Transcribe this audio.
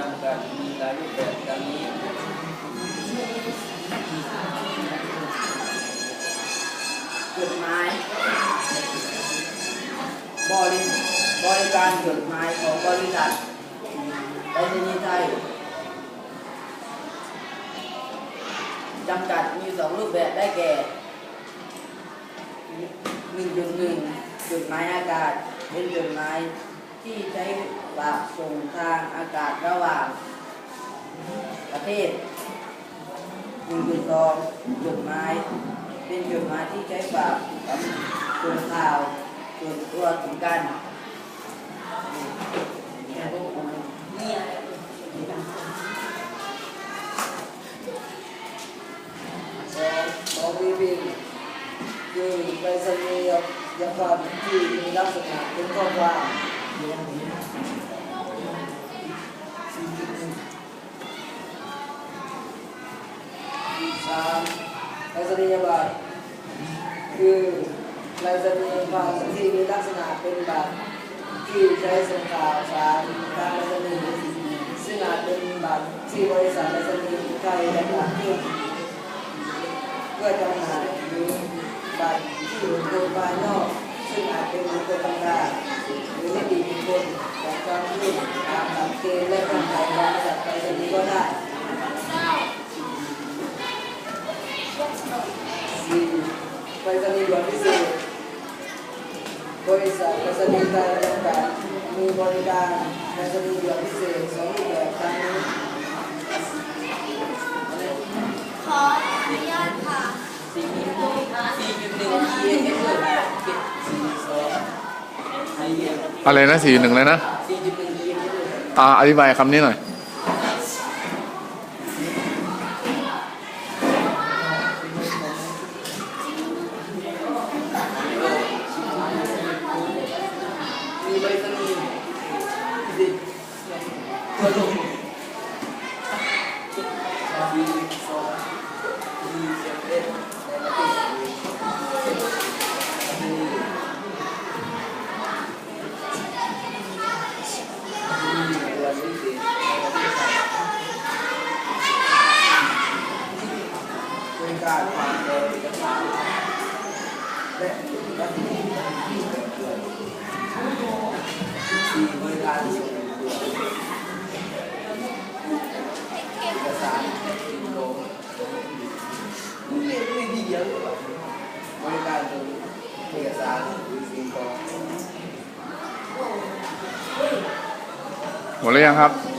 จำกัดมีหลายรูปแบบดังนี้จดหมายบริบริการจดหมายของบริษัทไปรษณีย์ไทยจำกัดมีสองรูปแบบได้แก่1.1จุดหมายอากาศเป็นจุดหมาย ที่ใช้ฝากส่งทางอากาศระหว่าง ประเทศ1.2จุดหมาย เป็นจุดหมายที่ใช้ฝากส่งข่าวส่วนตัวถึงกันสองของวีวีคือไปรษณียยบัตรที่มีลักษณะเป็นข้อความ สามไปรษณียบัตรคือไปรษณียบัตรที่มีลักษณะเป็นบัตรที่ใช้ส่งข่าวสารทางไปรษณีย์ซึ่งอาจเป็นบัตรที่บริษัทไปรษณีไทยจำหน่ายขึ้นเพื่อจำหน่ายหรือบัตรที่อยู่บนภายนอก ซึ่งอาจเป็นอุปตำราหรือวิธีบุคคนจากความรู้ตามหลักเกณฑ์และเงื่อนไขของระดับไปรษณีย์ก็ได้สี่ไปรษณีย์ด่วนพิเศษบริษัทไปรษณีย์ไทยจำกัดมีบริการไปรษณีย์ด่วนพิเศษสองรูปแบบตามนี้ขออนุญาตค่ะ4.1 4.1 4.1 อะไรนะสี่หนึ่งเลยนะตาอธิบายคำนี้หน่อย บริการเอกสารหรอสิ่งเอกสารหรือสินโตหมดแล้วยังครับ